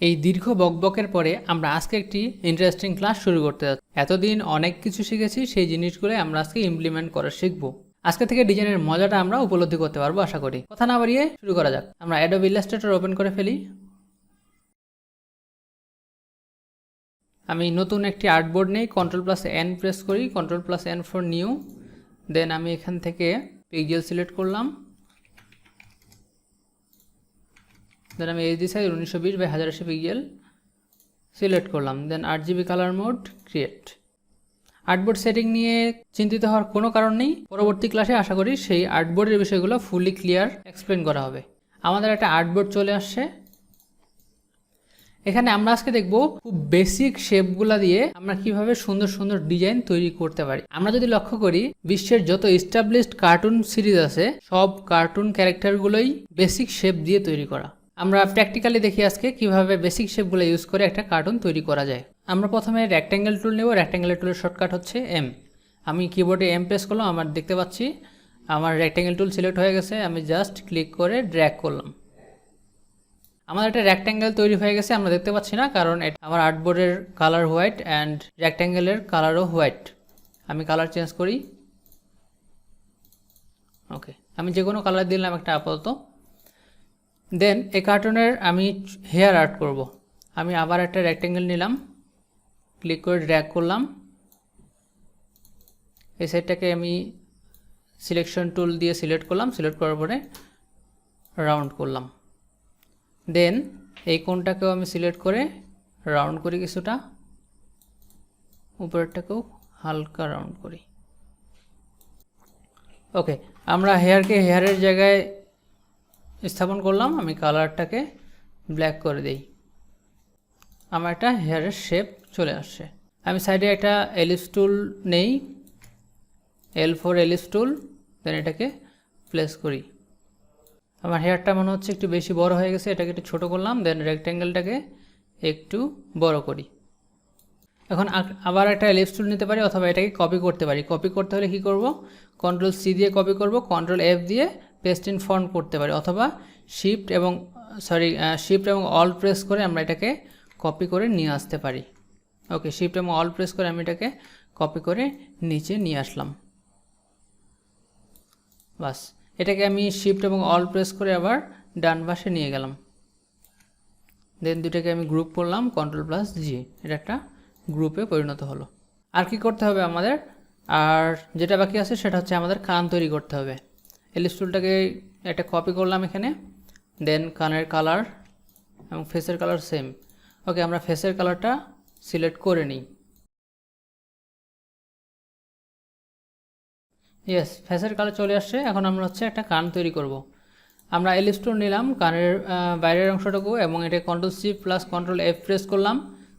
এই দীর্ঘ বকবকের পরে আমরা আজকে একটি ইন্টারেস্টিং ক্লাস শুরু করতে যাচ্ছি। এতদিন অনেক কিছু শিখেছি, সেই জিনিসগুলো আমরা আজকে ইমপ্লিমেন্ট করা শিখব। আজকে থেকে ডিজাইনের মজাটা আমরা উপলব্ধি করতে পারব, আশা করি। কথা না বাড়িয়ে শুরু করা যাক। আমরা অ্যাডোব ইলাস্ট্রেটর ওপেন করে ফেলি। আমি নতুন একটি আর্টবোর্ড নেই কন্ট্রোল প্লাস এন প্রেস করি control plus N for new then আমি এখান থেকে পিকজেল সিলেক্ট করলাম। দেন আমি এইচডি সাইজ উনিশশো বিশ বাই হাজার আশি পিক্সেল সিলেক্ট করলাম। দেন আট GB color mode create artboard setting নিয়ে চিন্তিত হওয়ার কোনো কারণ নেই। পরবর্তী ক্লাসে আশা করি সেই আর্টবোর্ডের বিষয়গুলো ফুলি ক্লিয়ার এক্সপ্লেন করা হবে। আমাদের একটা আর্টবোর্ড চলে আসছে। এখানে আমরা আজকে দেখব খুব বেসিক শেপগুলা দিয়ে আমরা কীভাবে সুন্দর সুন্দর ডিজাইন তৈরি করতে পারি। আমরা যদি লক্ষ্য করি, বিশ্বের যত এস্টাবলিশড কার্টুন সিরিজ আছে, সব কার্টুন ক্যারেক্টারগুলোই বেসিক শেপ দিয়ে তৈরি করা। আমরা প্র্যাকটিক্যালি দেখি আজকে কীভাবে বেসিক শেপগুলো ইউজ করে একটা কার্টুন তৈরি করা যায়। আমরা প্রথমে রেক্ট্যাঙ্গেল টুল নেব। রেক্ট্যাঙ্গেল টুলের শর্টকাট হচ্ছে এম আমি কিবোর্ডে এম প্রেস করলাম, আমার দেখতে পাচ্ছি, আমার রেক্ট্যাঙ্গেল টুল সিলেক্ট হয়ে গেছে। আমি জাস্ট ক্লিক করে ড্র্যাগ করলাম। আমাদের একটা রেক্ট্যাঙ্গেল তৈরি হয়ে গেছে, আমরা দেখতে পাচ্ছি না, কারণ এটা আমার আর্টবোর্ডের কালার হোয়াইট অ্যান্ড রেক্ট্যাঙ্গেলের কালারও হোয়াইট আমি কালার চেঞ্জ করি। ওকে আমি যে কোনো কালার দিলাম একটা আপাতত। দেন এই কার্টুনের আমি হেয়ার আর্ট করব। আমি আবার একটা রেক্ট্যাঙ্গেল নিলাম ক্লিক করে ড্র্যাগ করলাম। এই সাইডটাকে আমি সিলেকশন টুল দিয়ে সিলেক্ট করলাম সিলেক্ট করার পরে রাউন্ড করলাম। দেন এই কোনটাকেও আমি সিলেক্ট করে রাউন্ড করি কিছুটা। উপরেরটাকেও হালকা রাউন্ড করি। ওকে আমরা হেয়ারকে হেয়ারের জায়গায় স্থাপন করলাম, আমি কালারটাকে ব্ল্যাক করে দিই। আমার একটা হেয়ারের শেপ চলে আসছে। আমি সাইডে একটা এলিস টুল নেই এল ফোর এলিস টুল দেন এটাকে প্লেস করি। আমার হেয়ারটা মনে হচ্ছে একটু বেশি বড় হয়ে গেছে, এটাকে একটু ছোটো করলাম দেন রেক্ট্যাঙ্গেলটাকে একটু বড় করি। এখন আবার একটা এলিপস টুল নিতে পারি, অথবা এটাকে কপি করতে পারি। কপি করতে হলে কি করব? কন্ট্রোল সি দিয়ে কপি করব কন্ট্রোল এফ দিয়ে পেস্ট ইন ফন্ট করতে পারি, অথবা শিফট এবং সরি শিফট এবং অল প্রেস করে আমরা এটাকে কপি করে নিয়ে আসতে পারি। ওকে শিফট এবং অল প্রেস করে আমি এটাকে কপি করে নিচে নিয়ে আসলাম। বাস, এটাকে আমি শিফট এবং অল প্রেস করে আবার ডান পাশে নিয়ে গেলাম। দেন দুটাকে আমি গ্রুপ করলাম কন্ট্রোল প্লাস জি এটা একটা গ্রুপে পরিণত হলো। আর কি করতে হবে আমাদের? আর যেটা বাকি আছে সেটা হচ্ছে আমাদের কান তৈরি করতে হবে। এলিস টুলটাকে একটা কপি করলাম এখানে দেন কানের কালার এবং ফেসের কালার সেম ওকে আমরা ফেসের কালারটা সিলেক্ট করে নিই। ইয়েস ফেসের কালার চলে আসছে, এখন আমরা হচ্ছে একটা কান তৈরি করব। আমরা এলিস্টোর নিলাম, কানের বাইরের অংশটুকু এবং এটা control C plus control F press করলাম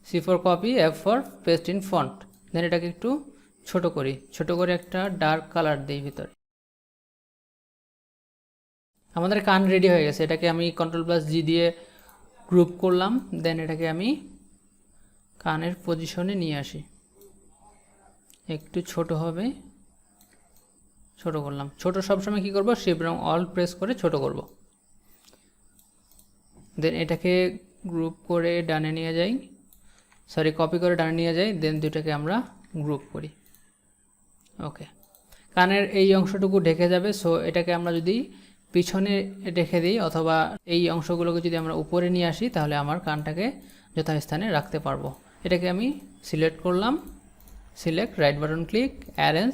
C for copy F for paste in front then এটাকে একটু ছোট করি, ছোট করে একটা ডার্ক কালার দিই ভিতরে। আমাদের কান রেডি হয়ে গেছে। এটাকে আমি কন্ট্রোল প্লাস জি দিয়ে গ্রুপ করলাম দেন এটাকে আমি কানের পজিশনে নিয়ে আসি। একটু ছোট হবে, ছোট করলাম। ছোট সবসময় কী করব? শিপ এবং অল প্রেস করে ছোট করব। দেন এটাকে গ্রুপ করে ডানে নিয়ে যাই। সরি কপি করে ডানে নিয়ে যাই দেন দুটাকে আমরা গ্রুপ করি। ওকে কানের এই অংশটুকু ঢেকে যাবে সো এটাকে আমরা যদি পিছনে রেখে দিই অথবা এই অংশগুলোকে যদি আমরা উপরে নিয়ে আসি, তাহলে আমার কানটাকে যথাস্থানে রাখতে পারব। এটাকে আমি সিলেক্ট করলাম। Select, right button click, arrange,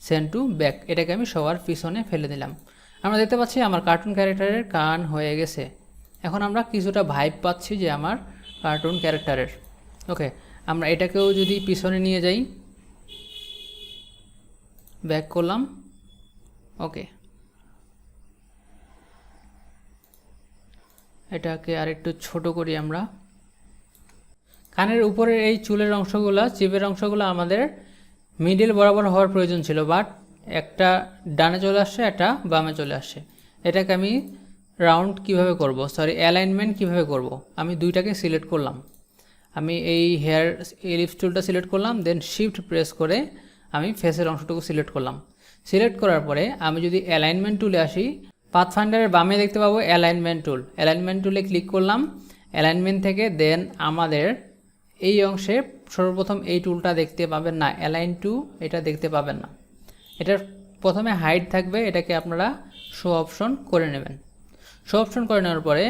send to, back. এটাকে আমি সবার পিছনে ফেলে দিলাম। আমরা দেখতে পাচ্ছি আমার কার্টুন ক্যারেক্টারের কান হয়ে গেছে। এখন আমরা কিছুটা ভাইব পাচ্ছি যে আমার কার্টুন ক্যারেক্টারের। ওকে, আমরা এটাকেও যদি পিছনে নিয়ে যাই, ব্যাক করলাম। ওকে এটাকে আরেকটু ছোট করি আমরা। কানের উপরের এই চুলের অংশগুলো, চিপের অংশগুলো আমাদের মিডিল বরাবর হওয়ার প্রয়োজন ছিল বাট একটা ডানে চলে আসছে একটা বামে চলে আসছে এটাকে আমি রাউন্ড কীভাবে করব? সরি অ্যালাইনমেন্ট কীভাবে করব? আমি দুইটাকে সিলেক্ট করলাম। আমি এই হেয়ার এলিপস টুলটা সিলেক্ট করলাম দেন শিফট প্রেস করে আমি ফেসের অংশটুকু সিলেক্ট করলাম। সিলেক্ট করার পরে আমি যদি অ্যালাইনমেন্ট টুলে আসি পাথফাইন্ডারের বামে দেখতে পাবো অ্যালাইনমেন্ট টুল। অ্যালাইনমেন্ট টুলে ক্লিক করলাম। অ্যালাইনমেন্ট থেকে দেন আমাদের এই অংশে সর্বপ্রথম এই টুলটা দেখতে পাবেন না। অ্যালাইন টু, এটা দেখতে পাবেন না। এটার প্রথমে হাইট থাকবে, এটাকে আপনারা শো অপশন করে নেবেন। শো অপশন করে নেওয়ার পরে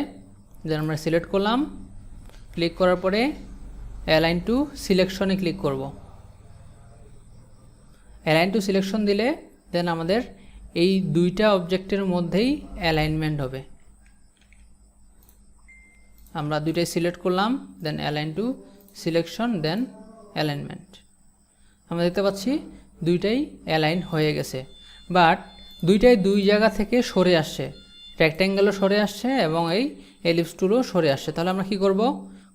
দেন আমরা সিলেক্ট করলাম। ক্লিক করার পরে অ্যালাইন টু সিলেকশনে ক্লিক করব। অ্যালাইন টু সিলেকশন দিলে দেন আমাদের এই দুইটা অবজেক্টের মধ্যেই অ্যালাইনমেন্ট হবে। আমরা দুইটাই সিলেক্ট করলাম then align to selection then alignment আমরা দেখতে পাচ্ছি দুইটাই অ্যালাইন হয়ে গেছে। বাট দুইটাই দুই জায়গা থেকে সরে আসছে। রেক্ট্যাঙ্গেলও সরে আসছে এবং এই এলিপস টুলও সরে আসছে। তাহলে আমরা কি করব?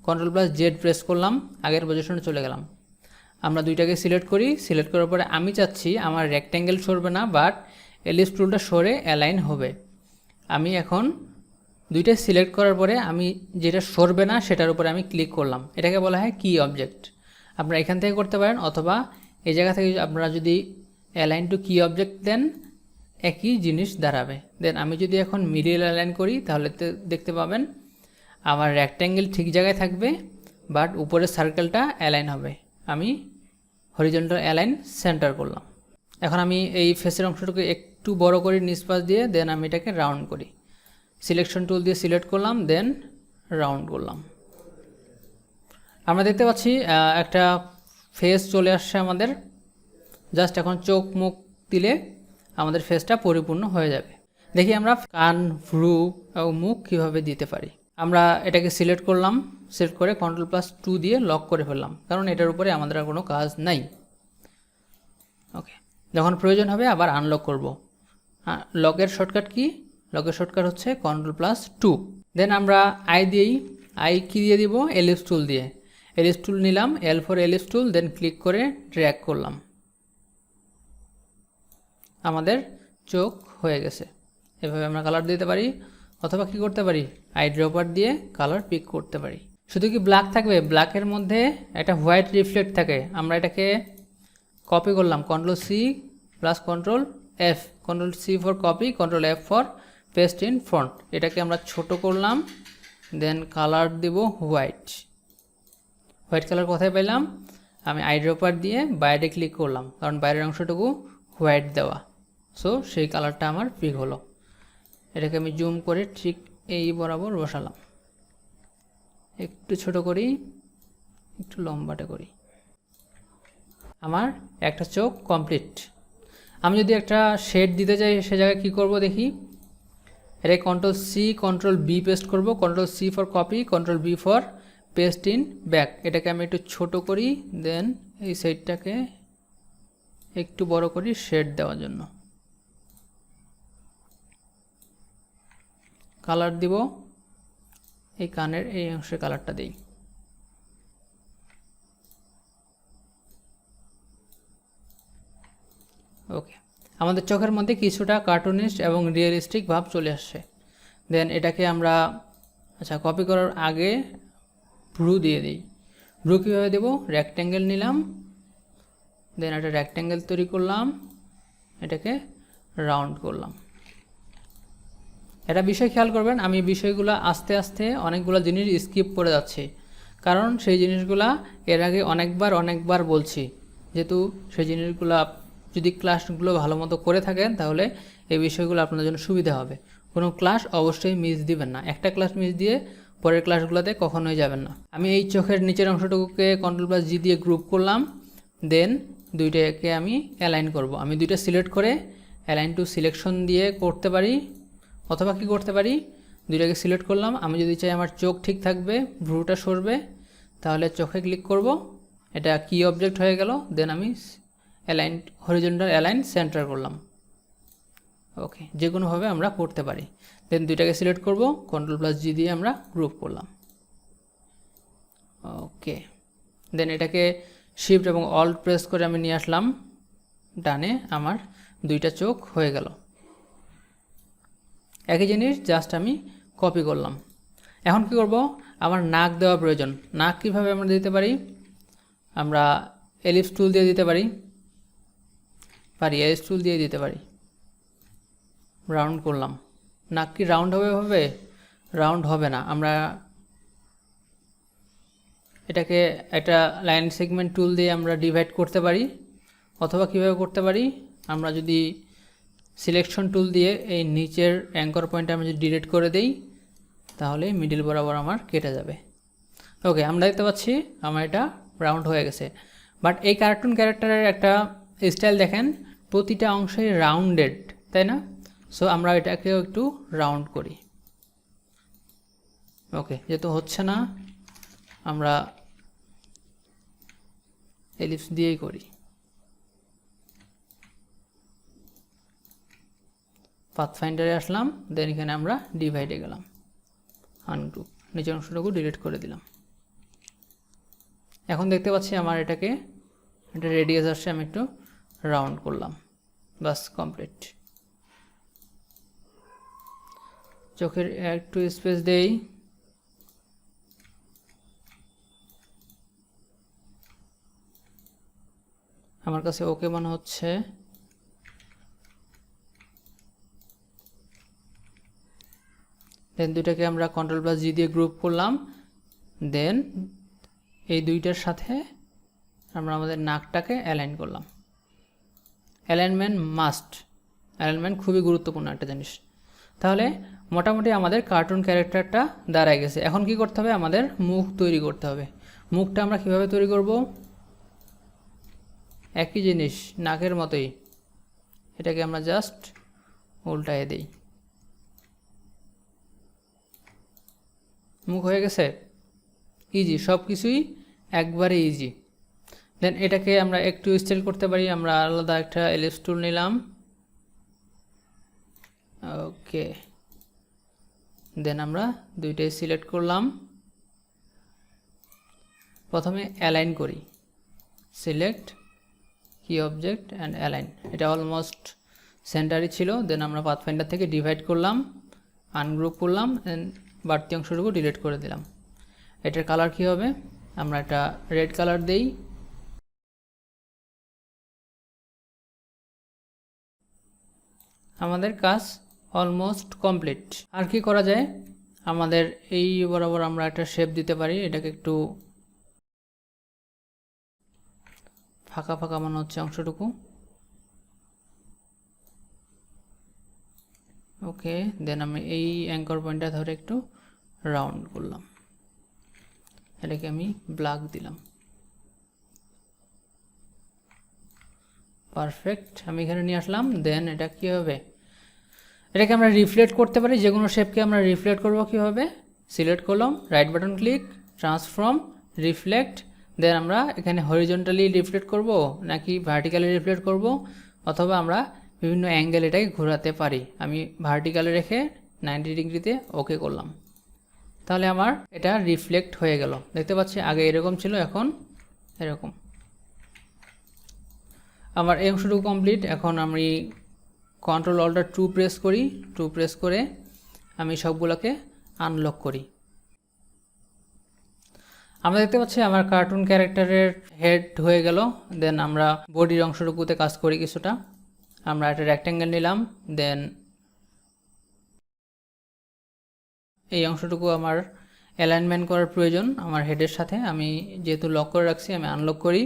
কন্ট্রোল প্লাস জেড প্রেস করলাম, আগের পজিশনে চলে গেলাম। আমরা দুইটাকে সিলেক্ট করি সিলেক্ট করার পরে আমি চাচ্ছি আমার রেক্ট্যাঙ্গেল সরবে না বাট এলিপস টুলটা সরে অ্যালাইন হবে। আমি এখন দুইটা সিলেক্ট করার পরে আমি যেটা সরবে না সেটার উপরে আমি ক্লিক করলাম। এটাকে বলা হয় কি অবজেক্ট আপনারা এখান থেকে করতে পারেন অথবা এই জায়গা থেকে আপনারা যদি অ্যালাইন টু কি অবজেক্ট দেন, একই জিনিস দাঁড়াবে। দেন আমি যদি এখন মিডিল অ্যালাইন করি, তাহলে দেখতে পাবেন আমার রেক্ট্যাঙ্গেল ঠিক জায়গায় থাকবে বাট উপরের সার্কেলটা অ্যালাইন হবে। আমি হরিজন্টাল অ্যালাইন সেন্টার করলাম। এখন আমি এই ফেসের অংশটুকু একটু বড় করে নিষ্পাস দিয়ে দেন আমি এটাকে রাউন্ড করি। সিলেকশন টুল দিয়ে সিলেক্ট করলাম দেন রাউন্ড করলাম। আমরা দেখতে পাচ্ছি একটা ফেস চলে আসছে আমাদের। জাস্ট এখন চোখ মুখ দিলে আমাদের ফেসটা পরিপূর্ণ হয়ে যাবে। দেখি আমরা কান, ভ্রু এবং মুখ কীভাবে দিতে পারি। আমরা এটাকে সিলেক্ট করলাম সিলেক্ট করে কন্ট্রোল প্লাস টু দিয়ে লক করে ফেললাম, কারণ এটার উপরে আমাদের আর কোনো কাজ নাই। ওকে যখন প্রয়োজন হবে আবার আনলক করব। লকের শর্টকাট কি? লকের শর্টকাট হচ্ছে কন্ট্রোল প্লাস টু দেন আমরা আই দিয়েই আই কি দিয়ে দিব? এলিপস টুল দিয়ে। এলিপস টুল নিলাম L for ellipse tool then click করে ড্র্যাগ করলাম। আমাদের চোখ হয়ে গেছে। এভাবে আমরা কালার দিতে পারি, অথবা কি করতে পারি? আই ড্রপার দিয়ে কালার পিক করতে পারি। শুধু কি ব্ল্যাক থাকবে? ব্ল্যাকের মধ্যে একটা হোয়াইট রিফ্লেক্ট থাকে। আমরা এটাকে কপি করলাম control C plus control F control C for copy control F for paste in front এটাকে আমরা ছোট করলাম দেন কালার দেব হোয়াইট হোয়াইট কালার কোথায় পেলাম? আমি আইড্রোপার দিয়ে বাইরে ক্লিক করলাম, কারণ বাইরের অংশটুকু হোয়াইট দেওয়া। সো সেই কালারটা আমার পিক হলো। এটাকে আমি জুম করে ঠিক এই বরাবর বসালাম। একটু ছোট করি, একটু লম্বাটে করি। আমার একটা চোখ কমপ্লিট আমি যদি একটা শেড দিতে চাই, সে জায়গায় কী করব দেখি? এটা control C control B paste করব। Control C for copy control B for paste in back এটাকে আমি একটু ছোট করি দেন এই সাইডটাকে একটু বড় করি শেড দেওয়ার জন্য। কালার দিব, এই কানের এই অংশে কালারটা দিই। ওকে আমাদের চোখের মধ্যে কিছুটা কার্টুনিস্ট এবং রিয়েলিস্টিক ভাব চলে আসছে। দেন এটাকে আমরা আচ্ছা কপি করার আগে ভ্রু দিয়ে দিই। ভ্রু কীভাবে দেবো? রেক্ট্যাঙ্গেল নিলাম। দেন একটা রেক্ট্যাঙ্গেল তৈরি করলাম। এটাকে রাউন্ড করলাম। এটা বিষয় খেয়াল করবেন, আমি বিষয়গুলো আস্তে আস্তে অনেকগুলো জিনিস স্কিপ করে যাচ্ছি। কারণ সেই জিনিসগুলা এর আগে অনেকবার অনেকবার বলছি। যেহেতু সেই জিনিসগুলো যদি ক্লাসগুলো ভালো মতো করে থাকেন, তাহলে এই বিষয়গুলো আপনাদের জন্য সুবিধা হবে। কোনো ক্লাস অবশ্যই মিস দিবেন না। একটা ক্লাস মিস দিয়ে পরের ক্লাসগুলোতে কখনোই যাবেন না। আমি এই চোখের নিচের অংশটুকুকে কন্ট্রোল প্লাস জি দিয়ে গ্রুপ করলাম। দেন দুইটাকে আমি অ্যালাইন করব। আমি দুইটা সিলেক্ট করে অ্যালাইন টু সিলেকশন দিয়ে করতে পারি অথবা কি করতে পারি? দুইটাকে সিলেক্ট করলাম। আমি যদি চাই আমার চোখ ঠিক থাকবে, ভ্রুটা সরবে, তাহলে চোখে ক্লিক করব। এটা কি অবজেক্ট হয়ে গেল। দেন আমি অ্যালাইন হরিজন্টাল অ্যালাইন সেন্টার করলাম। ওকে যে কোনোভাবে আমরা করতে পারি। দেন দুইটাকে সিলেক্ট করব কন্ট্রোল প্লাস জি দিয়ে আমরা গ্রুপ করলাম। ওকে দেন এটাকে শিফট এবং অল্ট প্রেস করে আমি নিয়ে আসলাম। ডানে আমার দুইটা চোখ হয়ে গেল। একই জিনিস জাস্ট আমি কপি করলাম। এখন কি করব? আমার নাক দেওয়া প্রয়োজন। নাক কীভাবে আমরা দিতে পারি? আমরা এলিপস টুল দিয়ে দিতে পারি। পারি এলিপস টুল দিয়ে দিতে পারি। রাউন্ড করলাম। নাক কি রাউন্ড হবে হবে? রাউন্ড হবে না। আমরা এটাকে একটা লাইন সেগমেন্ট টুল দিয়ে আমরা ডিভাইড করতে পারি, অথবা কীভাবে করতে পারি? আমরা যদি সিলেকশন টুল দিয়ে এই নিচের অ্যাঙ্কর পয়েন্টটা আমি যদি ডিলিট করে দেই, তাহলে মিডিল বরাবর আমার কেটে যাবে। ওকে আমরা দেখতে পাচ্ছি আমার এটা রাউন্ড হয়ে গেছে। বাট এই কার্টুন ক্যারেক্টারের একটা স্টাইল দেখেন। প্রতিটা অংশই রাউন্ডেড তাই না? সো আমরা এটাকেও একটু রাউন্ড করি। ওকে যেহেতু হচ্ছে না, আমরা এলিপস দিয়েই করি। পাথফাইন্ডারে আসলাম দেন এখানে আমরা ডিভাইডে গেলাম। আনগ্রুপ নিচের অংশটুকু ডিলিট করে দিলাম। এখন দেখতে পাচ্ছি আমার এটাকে, এটা রেডিয়াস আসছে, আমি একটু রাউন্ড করলাম। বাস কমপ্লিট। চোখের একটু স্পেস দেই। আমার কাছে ওকে মনে হচ্ছে। দেন দুইটাকে আমরা কন্ট্রোল প্লাস জি দিয়ে গ্রুপ করলাম। দেন এই দুইটার সাথে আমরা আমাদের নাকটাকে অ্যালাইন করলাম। Alignment must. অ্যালাইনমেন্ট খুবই গুরুত্বপূর্ণ একটা জিনিস। তাহলে মোটামুটি আমাদের কার্টুন ক্যারেক্টারটা দাঁড়ায় গেছে। এখন কি করতে হবে? আমাদের মুখ তৈরি করতে হবে। মুখটা আমরা কীভাবে তৈরি করব? একই জিনিস, নাকের মতোই। এটাকে আমরা জাস্ট উল্টায় দিই। মুখ হয়ে গেছে? ইজি সব কিছুই একবারে ইজি দেন এটাকে আমরা একটু স্টাইল করতে পারি, আমরা আলাদা একটা এলিপস টুল নিলাম। ওকে দেন আমরা দুইটাই সিলেক্ট করলাম। প্রথমে অ্যালাইন করি। Select key object and align এটা অলমোস্ট সেন্টারই ছিল। দেন আমরা পাথফাইন্ডার থেকে ডিভাইড করলাম আনগ্রুপ করলাম দেন বাড়তি অংশটুকু ডিলিট করে দিলাম। এটার কালার কি হবে? আমরা একটা রেড কালার দেই। আমাদের কাজ অলমোস্ট কমপ্লিট আর কি করা যায়? আমাদের এই বরাবর আমরা একটা শেপ দিতে পারি, এটাকে একটু ফাঁকা ফাঁকা মনে হচ্ছে অংশটুকু। ওকে দেন আমি এই অ্যাঙ্কর পয়েন্টটা ধরে একটু রাউন্ড করলাম। এটাকে আমি ব্ল্যাক দিলাম। পারফেক্ট আমি এখানে নিয়ে আসলাম দেন এটা কী হবে? এটাকে আমরা রিফ্লেক্ট করতে পারি যে কোনো শেপকে আমরা রিফ্লেক্ট করব কীভাবে? সিলেক্ট করলাম right button click transform reflect then আমরা এখানে হরিজন্টালি রিফ্লেক্ট করব নাকি ভার্টিক্যালি রিফ্লেক্ট করব, অথবা আমরা বিভিন্ন অ্যাঙ্গেল এটাকে ঘোরাতে পারি। আমি ভার্টিক্যালে রেখে নাইনটি ডিগ্রিতে ওকে করলাম। তাহলে আমার এটা রিফ্লেক্ট হয়ে গেল। দেখতে পাচ্ছি আগে এরকম ছিল, এখন এরকম। আমার এই অংশটুকু কমপ্লিট এখন আমি কন্ট্রোল অল্টার টু প্রেস করি টু প্রেস করে আমি সবগুলোকে আনলক করি। আমরা দেখতে পাচ্ছি আমার কার্টুন ক্যারেক্টারের হেড হয়ে গেল দেন আমরা বডির অংশটুকুতে কাজ করি কিছুটা। আমরা একটা রেক্ট্যাঙ্গেল নিলাম দেন এই অংশটুকু আমার অ্যালাইনমেন্ট করার প্রয়োজন আমার হেডের সাথে। আমি যেহেতু লক করে রাখছি, আমি আনলক করি।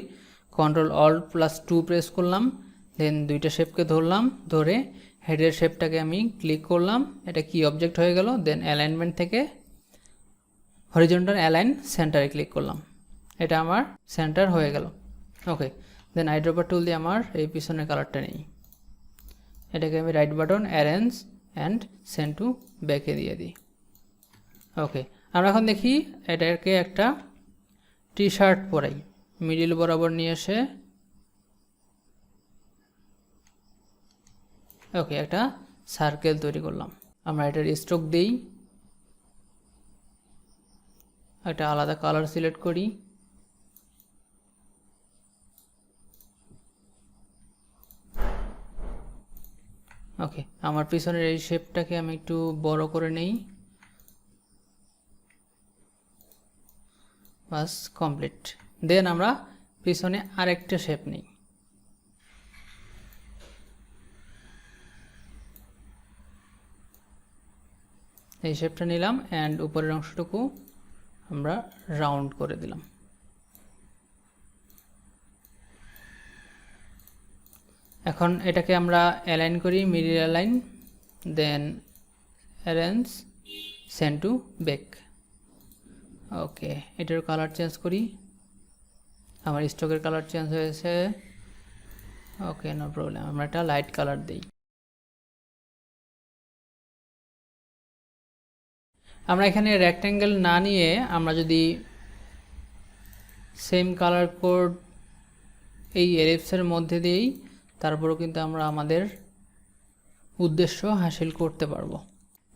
Control alt plus two press করলাম। দেন দুইটা শেপকে ধরলাম, ধরে হেডের শেপটাকে আমি ক্লিক করলাম, এটা কি অবজেক্ট হয়ে গেল? দেন অ্যালাইনমেন্ট থেকে হরিজন্টাল অ্যালাইন সেন্টারে ক্লিক করলাম। এটা আমার সেন্টার হয়ে গেল। ওকে দেন আইড্রপার টুল দিয়ে আমার এই পিছনের কালারটা নেই। এটাকে আমি right button arrange and send to ব্যাকে দিয়ে দিই। ওকে আমরা এখন দেখি এটাকে একটা টি শার্ট পরাই। মিডিল বরাবর নিয়ে এসে ওকে, একটা সার্কেল তৈরি করলাম। আমরা এটার স্ট্রোক দিই। একটা আলাদা কালার সিলেক্ট করি। ওকে, আমার পিছনের এই শেপটাকে আমি একটু বড় করে নেই। বাস কমপ্লিট দেন আমরা পিছনে আরেকটা শেপ নিই। এই শেপটা নিলাম অ্যান্ড উপরের অংশটুকু আমরা রাউন্ড করে দিলাম। এখন এটাকে আমরা অ্যালাইন করি middle align then arrange send to back okay এটার কালার চেঞ্জ করি। আমার স্টকের কালার চেঞ্জ হয়েছে। ওকে নো প্রবলেম আমরা একটা লাইট কালার দিই। আমরা এখানে রেক্ট্যাঙ্গেল না নিয়ে আমরা যদি সেম কালার কোড এই এলিপসের মধ্যে দিয়েই তারপরেও কিন্তু আমরা আমাদের উদ্দেশ্য হাসিল করতে পারব।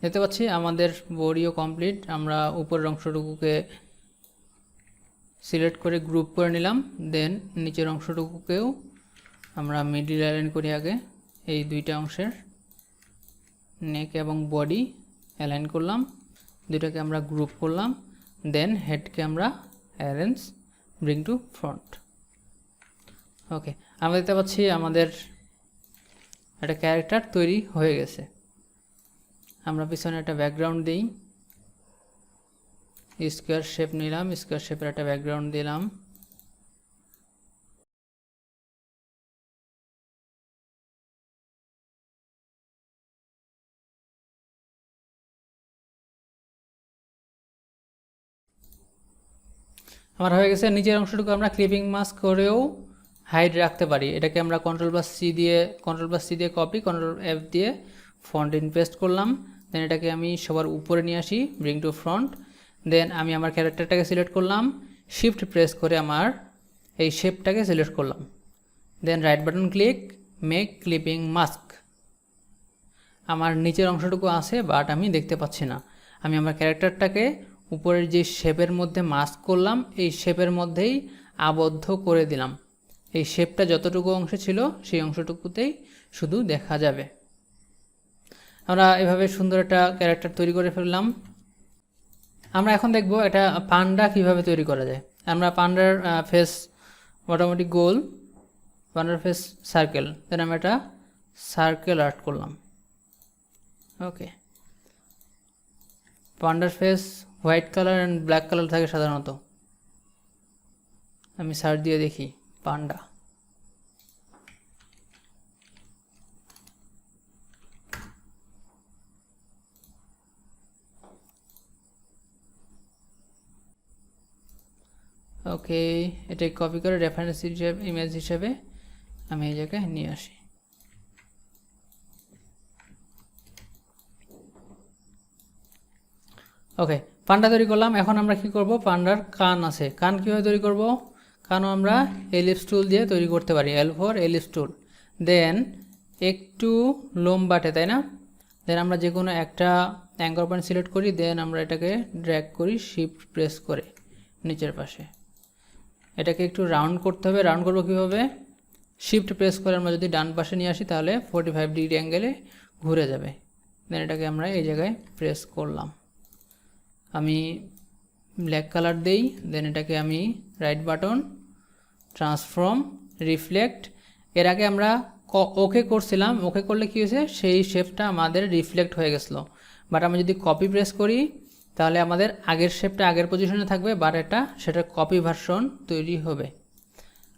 দেখতে পাচ্ছি আমাদের বডিও কমপ্লিট আমরা উপরের অংশটুকুকে সিলেক্ট করে গ্রুপ করে নিলাম দেন নিচের অংশটুকুকেও আমরা মিডিল অ্যালাইন করি আগে। এই দুইটা অংশের নেক এবং বডি অ্যালাইন করলাম। দুইটাকে আমরা গ্রুপ করলাম দেন হেডকে আমরা arrange bring to front okay আমরা দেখতে পাচ্ছি আমাদের একটা ক্যারেক্টার তৈরি হয়ে গেছে। আমরা পিছনে একটা ব্যাকগ্রাউন্ড দিই। স্কোয়ার শেপ নিলাম স্কোয়ার শেপের একটা ব্যাকগ্রাউন্ড দিলাম। আমার হয়ে গেছে নিচের অংশটুকু আমরা ক্লিপিং মাস্ক করেও হাইড রাখতে পারি। এটাকে আমরা কন্ট্রোল প্লাস সি দিয়ে কন্ট্রোল প্লাস সি দিয়ে কপি কন্ট্রোল এফ দিয়ে ফ্রন্ট ইনভেস্ট করলাম। দেন এটাকে আমি সবার উপরে নিয়ে আসি ব্রিং টু ফ্রন্ট দেন আমি আমার ক্যারেক্টারটাকে সিলেক্ট করলাম শিফট প্রেস করে আমার এই শেপটাকে সিলেক্ট করলাম। Then right button click make clipping mask আমার নিচের অংশটুকু আছে বাট আমি দেখতে পাচ্ছি না। আমি আমার ক্যারেক্টারটাকে উপরের যে শেপের মধ্যে মাস্ক করলাম, এই শেপের মধ্যেই আবদ্ধ করে দিলাম। এই শেপটা যতটুকু অংশে ছিল, সেই অংশটুকুতেই শুধু দেখা যাবে। আমরা এভাবে সুন্দর একটা ক্যারেক্টার তৈরি করে ফেললাম। আমরা এখন দেখব এটা পান্ডা কীভাবে তৈরি করা যায়। আমরা পান্ডার ফেস মোটামুটি গোল, পান্ডার ফেস সার্কেল দেন আমরা এটা সার্কেল আর্ট করলাম। Okay পান্ডার face white color and black color থাকে সাধারণত। আমি সার্চ দিয়ে দেখি, পান্ডা। ওকে, এটা কপি করে রেফারেন্স হিসেবে ইমেজ হিসেবে আমি এই জায়গায় নিয়ে আসি। ওকে পান্ডা তৈরি করলাম, এখন আমরা কি করব? পান্ডার কান আছে। কান কীভাবে তৈরি করব? কানও আমরা এলিপস টুল দিয়ে তৈরি করতে পারি এল ফোর এলিপস টুল দেন একটু লোমবাটে তাই না? দেন আমরা যে কোনো একটা অ্যাঙ্কর পয়েন্ট সিলেক্ট করি দেন আমরা এটাকে ড্র্যাগ করি শিফট প্রেস করে নিচের পাশে। এটাকে একটু রাউন্ড করতে হবে। রাউন্ড করব কীভাবে? শিফট প্রেস করে আমরা যদি ডান পাশে নিয়ে আসি, তাহলে ফোর্টি ফাইভ ডিগ্রি অ্যাঙ্গেলে ঘুরে যাবে। দেন এটাকে আমরা এই জায়গায় প্রেস করলাম। আমি ব্ল্যাক কালার দেই দেন এটাকে আমি রাইট বাটন ট্রান্সফর্ম রিফ্লেক্ট এর আগে আমরা ওকে করছিলাম ওকে করলে কী হয়েছে? সেই শেপটা আমাদের রিফ্লেক্ট হয়ে গেছিল। বাট আমি যদি কপি প্রেস করি, তাহলে আমাদের আগের শেপটা আগের পজিশনে থাকবে বাট এটা সেটার কপি ভার্সন তৈরি হবে।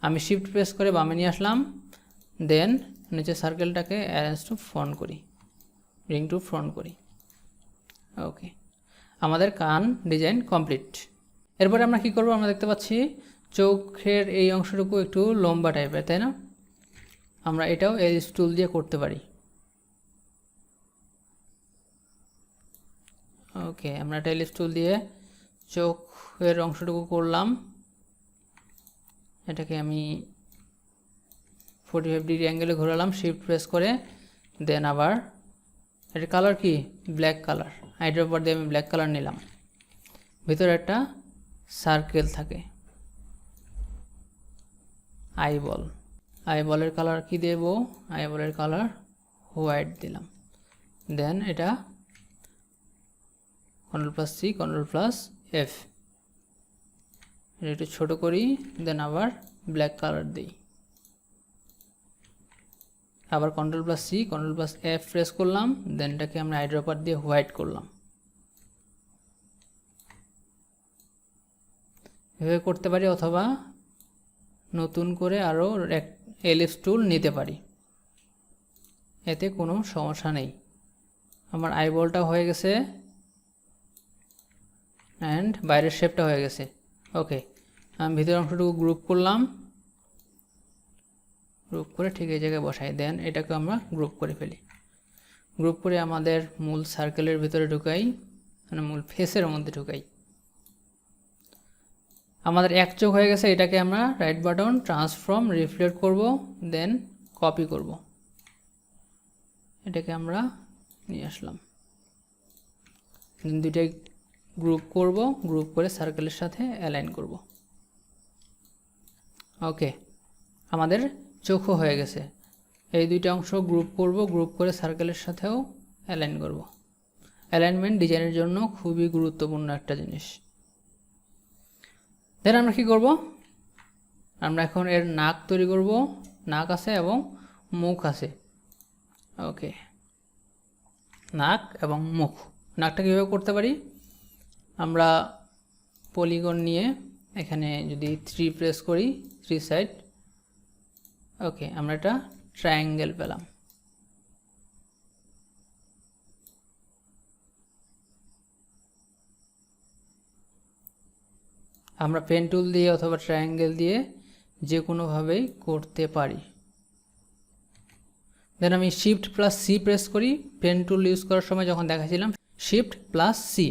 আমি শিফট প্রেস করে বামে নিয়ে আসলাম দেন নিচে সার্কেলটাকে অ্যারেঞ্জ টু ফ্রন্ট করি। রিং টু ফ্রন্ট করি। ওকে আমাদের কান ডিজাইন কমপ্লিট। এরপরে আমরা কি করব? আমরা দেখতে পাচ্ছি চোখের এই অংশটুকু একটু লম্বা টাইপের তাই না? আমরা এটাও এই স্টুল দিয়ে করতে পারি। ওকে, আমরা টেল স্টুল দিয়ে চোখের অংশটুকু করলাম। এটাকে আমি ফোর্টি ফাইভ ডিগ্রি অ্যাঙ্গেলে ঘোরালাম শিফট প্রেস করে দেন আবার এটার কালার কি? ব্ল্যাক কালার হাইড্রোর উপর দিয়ে আমি ব্ল্যাক কালার নিলাম। ভিতরে একটা সার্কেল থাকে। আই বল আই বলের কালার কি দেব? আই বলের কালার হোয়াইট দিলাম। দেন এটা control plus C control plus F এটা একটু ছোটো করি দেন আবার ব্ল্যাক কালার দিই। আবার control plus C control plus F press করলাম দেন এটাকে আমরা আইড্রপার দিয়ে হোয়াইট করলাম। এভাবে করতে পারি অথবা নতুন করে আরও এক এলিপস টুল নিতে পারি। এতে কোনো সমস্যা নেই। আমার আইবলটা হয়ে গেছে অ্যান্ড বাইরের শেপটা হয়ে গেছে। ওকে আমি ভিতরের অংশটুকু গ্রুপ করলাম। গ্রুপ করে ঠিক এই জায়গায় বসাই দেন এটাকে আমরা গ্রুপ করে ফেলি। গ্রুপ করে আমাদের মূল সার্কেলের ভিতরে ঢুকাই মানে মূল ফেসের মধ্যে ঢুকাই। আমাদের এক চোখ হয়ে গেছে, এটাকে আমরা রাইট বাটন ট্রান্সফর্ম রিফ্লেক্ট করব দেন কপি করব। এটাকে আমরা নিয়ে আসলাম। দুইটাই গ্রুপ করব গ্রুপ করে সার্কেলের সাথে অ্যালাইন করব। ওকে আমাদের চোখও হয়ে গেছে। এই দুইটা অংশ গ্রুপ করব গ্রুপ করে সার্কেলের সাথেও অ্যালাইন করব। অ্যালাইনমেন্ট ডিজাইনের জন্য খুবই গুরুত্বপূর্ণ একটা জিনিস। দেন আমরা কী করব? আমরা এখন এর নাক তৈরি করব। নাক আছে এবং মুখ আছে। ওকে নাক এবং মুখ। নাকটা কীভাবে করতে পারি? আমরা পলিগন নিয়ে এখানে যদি থ্রি প্রেস করি থ্রি সাইড ওকে আমরা একটা ট্রায়াঙ্গেল পেলাম। আমরা পেন টুল দিয়ে অথবা ট্রায়াঙ্গেল দিয়ে যে কোনোভাবেই করতে পারি। দেন আমি শিফট প্লাস সি প্রেস করি। পেন টুল ইউজ করার সময় যখন দেখাছিলাম শিফট প্লাস সি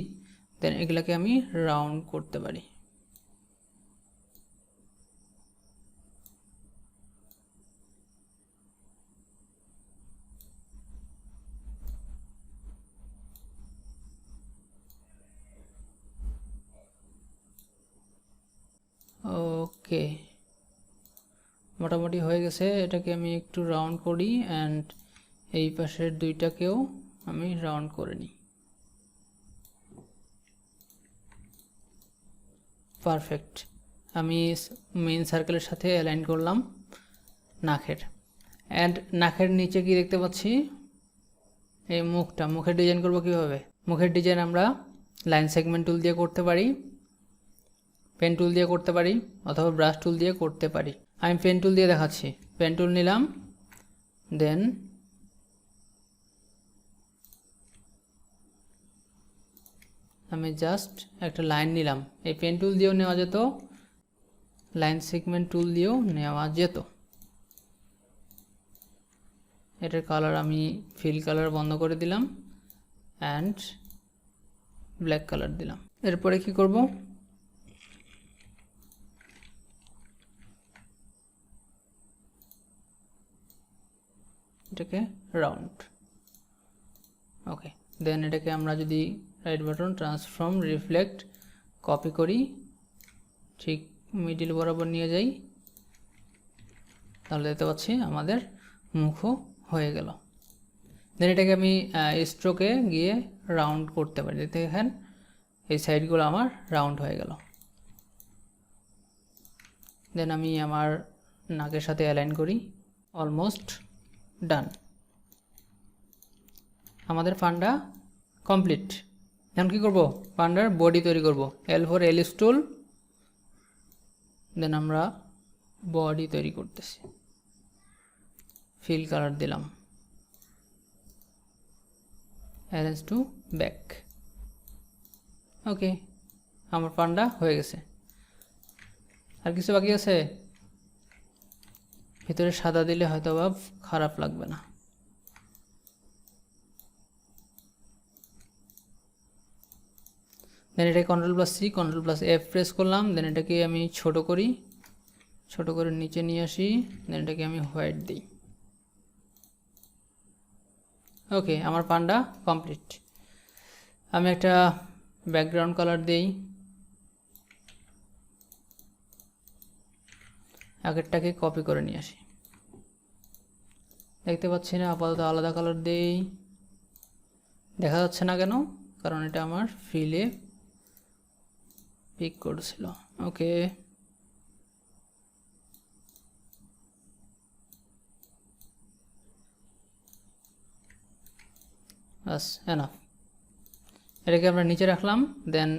দেন এগুলোকে আমি রাউন্ড করতে পারি। ওকে, মোটামুটি হয়ে গেছে। এটাকে আমি একটু রাউন্ড করি অ্যান্ড এই পাশের দুইটাকেও আমি রাউন্ড করে নিই। পারফেক্ট আমি মেইন সার্কেলের সাথে অ্যালাইন করলাম নাকের। অ্যান্ড নাকের নিচে কি দেখতে পাচ্ছি? এই মুখটা। মুখের ডিজাইন করব কীভাবে? মুখের ডিজাইন আমরা লাইন সেগমেন্ট টুল দিয়ে করতে পারি। পেন টুল দিয়ে করতে পারি, অথবা ব্রাশ টুল দিয়ে করতে পারি। আমি পেন টুল দিয়ে দেখাচ্ছি। পেন টুল নিলাম দেন আমি জাস্ট একটা লাইন নিলাম। এই পেন টুল দিয়েও নেওয়া যেত লাইন সেগমেন্ট টুল দিয়েও নেওয়া যেত। এটার কালার আমি ফিল কালার বন্ধ করে দিলাম অ্যান্ড ব্ল্যাক কালার দিলাম। এরপরে কি করব? এটাকে রাউন্ড ওকে দেন এটাকে আমরা যদি right button transform reflect copy করি, ঠিক মিডিল বরাবর নিয়ে যাই, তাহলে দেখতে পাচ্ছি আমাদের মুখও হয়ে গেল। দেন এটাকে আমি স্ট্রোকে গিয়ে রাউন্ড করতে পারি। দেখেন এই সাইডগুলো আমার রাউন্ড হয়ে গেল। দেন আমি আমার নাকের সাথে অ্যালাইন করি অলমোস্ট ডান আমাদের পান্ডা কমপ্লিট এখন কী করব? পান্ডার বডি তৈরি করব। এল ফর এল স্টুল দেন আমরা বডি তৈরি করতেছি। ফিল কালার দিলাম। অ্যারেঞ্জ টু ব্যাক ওকে আমার পান্ডা হয়ে গেছে। আর কিছু বাকি আছে? ভিতরে সাদা দিলে হয়তো বা খারাপ লাগবে না। দেন এটাকে control plus C control plus F press করলাম। দেন এটাকে আমি ছোট করি। ছোট করে নিচে নিয়ে আসি। দেন এটাকে আমি হোয়াইট দিই। ওকে আমার পান্ডা কমপ্লিট আমি একটা ব্যাকগ্রাউন্ড কালার দিই। আগেরটাকে কপি করে নিয়ে আসি। দেখতে পাচ্ছি না, আপাতত আলাদা কালার দেই দেখা যাচ্ছে না কেন, কারণ এটা আমার ফিলে পিক করছিল। ওকে বাস এনাফ এটাকে আমরা নিচে রাখলাম দেন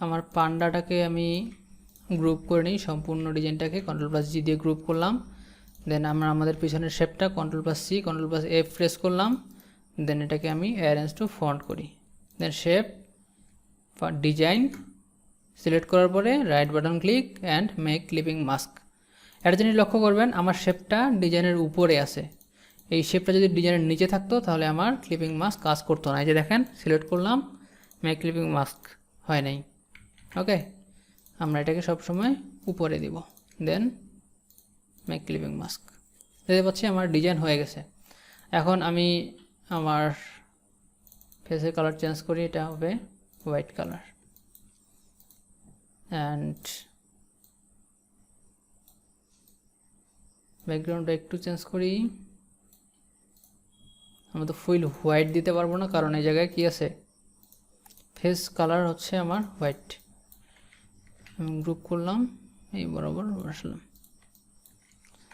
আমার পান্ডাটাকে আমি গ্রুপ করে নিই, সম্পূর্ণ ডিজাইনটাকে কন্ট্রোল প্লাস জি দিয়ে গ্রুপ করলাম। দেন আমরা আমাদের পিছনের শেপটা control plus C control plus F press করলাম। দেন এটাকে আমি অ্যারেঞ্জ টু ফন্ট করি। দেন শেপ ডিজাইন সিলেক্ট করার পরে right button click and make clipping mask একটা জিনিস লক্ষ্য করবেন, আমার শেপটা ডিজাইনের উপরে আছে। এই শেপটা যদি ডিজাইনের নিচে থাকতো, তাহলে আমার ক্লিপিং মাস্ক কাজ করতো না। এই যে দেখেন সিলেক্ট করলাম মেক ক্লিপিং মাস্ক হয় নাই। ওকে আমরা এটাকে সবসময় উপরে দিব। দেন মেক ক্লিপিং মাস্ক দেখতে পাচ্ছি আমার ডিজাইন হয়ে গেছে। এখন আমি আমার ফেসের কালার চেঞ্জ করি, এটা হবে হোয়াইট কালার অ্যান্ড ব্যাকগ্রাউন্ডটা একটু চেঞ্জ করি। আমরা তো ফুল হোয়াইট দিতে পারব না, কারণ এই জায়গায় কি আছে? ফেস কালার হচ্ছে আমার হোয়াইট আমি গ্রুপ করলাম, এই বরাবর বসালাম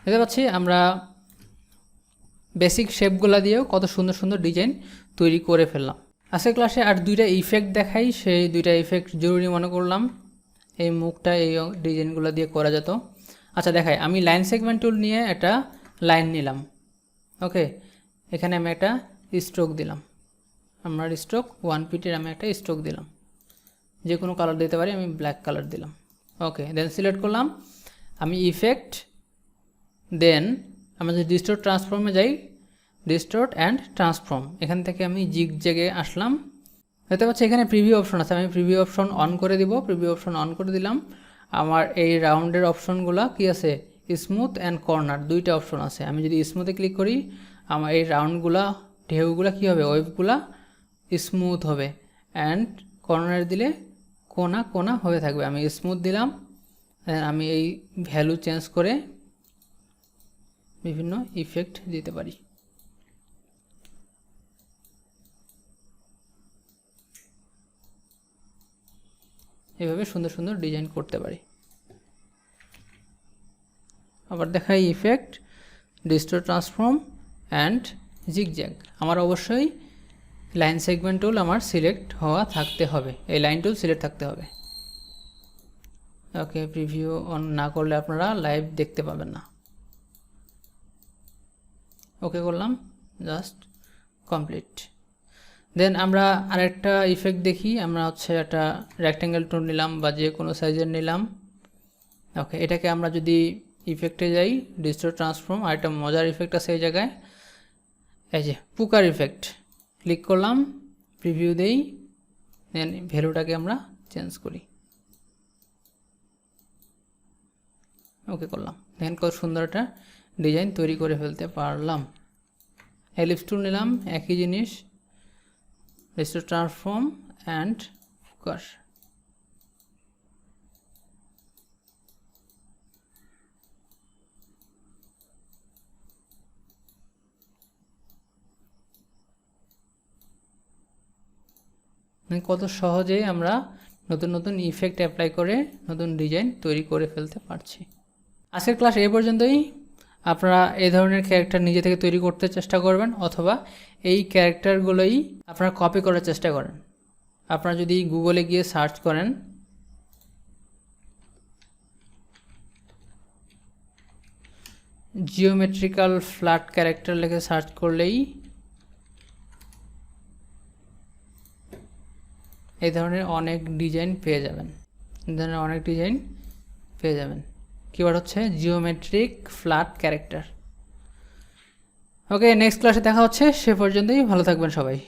দেখতে পাচ্ছি আমরা বেসিক শেপগুলো দিয়েও কত সুন্দর সুন্দর ডিজাইন তৈরি করে ফেললাম। আজকের ক্লাসে আর দুইটা ইফেক্ট দেখাই, সেই দুইটা ইফেক্ট জরুরি মনে করলাম। এই মুখটা, এই ডিজাইনগুলো দিয়ে করা যেত। আচ্ছা দেখাই, আমি লাইন সেগমেন্ট টুল নিয়ে একটা লাইন নিলাম। ওকে এখানে আমি একটা স্ট্রোক দিলাম। আমার স্ট্রোক ওয়ান পিটের আমি একটা স্ট্রোক দিলাম। যে কোনো কালার দিতে পারি, আমি ব্ল্যাক কালার দিলাম। ওকে দেন সিলেক্ট করলাম। আমি ইফেক্ট দেন আমি যদি ডিস্টোর ট্রান্সফর্মে যাই ডিস্টোর্ট অ্যান্ড ট্রান্সফর্ম এখান থেকে আমি জিগ জেগে আসলাম। দেখতে পাচ্ছি এখানে প্রিভিউ অপশন আছে, আমি প্রিভিউ অপশন অন করে দিব প্রিভিউ অপশন অন করে দিলাম। আমার এই রাউন্ডের অপশনগুলো কি আছে? স্মুথ অ্যান্ড কর্নার দুইটা অপশন আছে। আমি যদি স্মুথে ক্লিক করি, আমার এই রাউন্ডগুলা ঢেউগুলা কী হবে? ওয়েভগুলা স্মুথ হবে। অ্যান্ড কর্নার দিলে কোনা কোনা হয়ে থাকবে। আমি স্মুথ দিলাম আমি এই ভ্যালু চেঞ্জ করে বিভিন্ন ইফেক্ট দিতে পারি। এভাবে সুন্দর সুন্দর ডিজাইন করতে পারি। আবার দেখাই effect distort transform and zigzag আমার অবশ্যই লাইন সেগমেন্ট টুল আমার সিলেক্ট হওয়া থাকতে হবে। এই লাইন টুল সিলেক্ট থাকতে হবে। ওকে প্রিভিউ অন না করলে আপনারা লাইভ দেখতে পাবেন না। ওকে করলাম জাস্ট কমপ্লিট দেন আমরা আরেকটা ইফেক্ট দেখি, আমরা হচ্ছে একটা রেক্ট্যাঙ্গেল টুল নিলাম বা যে কোনো সাইজের নিলাম। ওকে এটাকে আমরা যদি ইফেক্টে যাই ডিজিটাল ট্রান্সফর্ম আর একটা মজার ইফেক্ট আছে এই জায়গায়। এই যে, পুকার ইফেক্ট ক্লিক করলাম প্রিভিউ দেই দেন ভ্যালুটাকে আমরা চেঞ্জ করি। ওকে করলাম। দেন কত সুন্দর একটা ডিজাইন তৈরি করে ফেলতে পারলাম। এলিপস টুল নিলাম, একই জিনিস transform and focus মানে কত সহজে আমরা নতুন নতুন ইফেক্ট অ্যাপ্লাই করে নতুন ডিজাইন তৈরি করে ফেলতে পারছি। আজকের ক্লাস এই পর্যন্তই। আপনারা এই ধরনের ক্যারেক্টার নিজে থেকে তৈরি করতে চেষ্টা করবেন, অথবা এই ক্যারেক্টারগুলোই আপনারা কপি করার চেষ্টা করেন। আপনারা যদি গুগলে গিয়ে সার্চ করেন জিওমেট্রিক্যাল ফ্ল্যাট ক্যারেক্টার লিখে সার্চ করলেই এই ধরনের অনেক ডিজাইন পেয়ে যাবেন। এই ধরনের অনেক ডিজাইন পেয়ে যাবেন। কিওয়ার্ড হচ্ছে geometric flat character okay next ক্লাসে দেখা হচ্ছে, সে পর্যন্তই, ভালো থাকবেন সবাই।